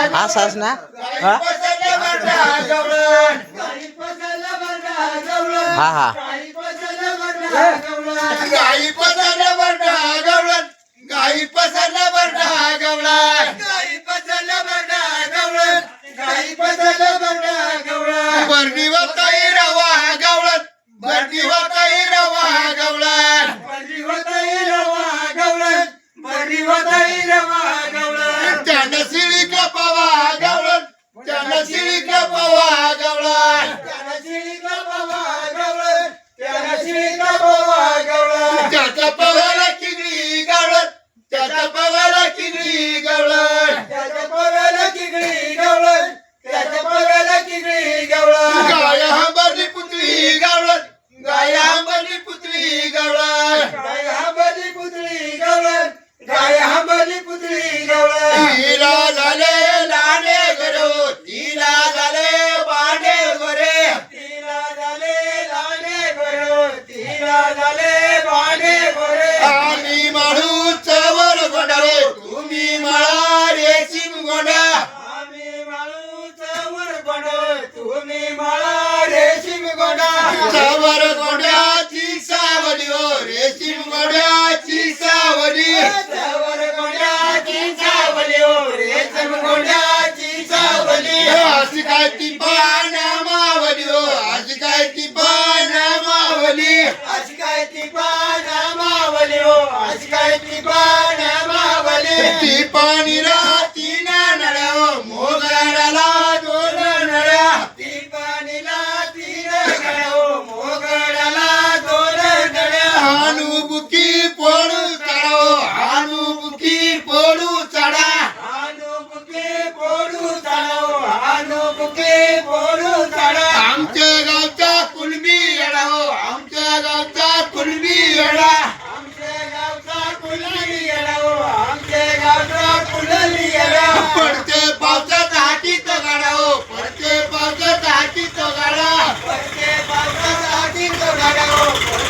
असाच ना हा हा हा गाई पसरल्या बरडा गवळण गाई पसरल्या बरडा गवळण गाई पसरल्या बरडा गवळण गाई पसरल्या बरडा गवळण बरणी वताई रवा गवळण बरणी वताई चवर गोंड्याची सावली हो रेशीम गोंड्याची सावली. चवर गोंड्याची सावली हो रेशीम गोंड्याची सावली. अशी काय ती पान मावली हो अशी काय ती पान मावली. अशी काय ती पान मावली हो अशी काय ती पान मावली. ती पाणी राती हानू बुकी पोळू चढा हानू बुकी पोळू चढा हानू बुकी पोळू चढा आमच्या गावचा कुलबी येडा हो आमच्या गावचा कुलबी येडा आमच्या गावचा कुलबी येडा हो आमच्या गावचा कुलबी येडा पडते पावसात हाती तो गाडा हो पडते पावसात गाडा पडते पावसात हाती तो गाडा हो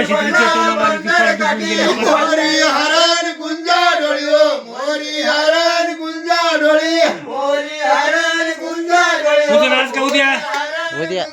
કશી ત્રીજે મારી કિફાર મોરી હરણ ગુંજા ડોળ્યો મોરી હરણ ગુંજા ડોળી ઉદ્યા ઉદ્યા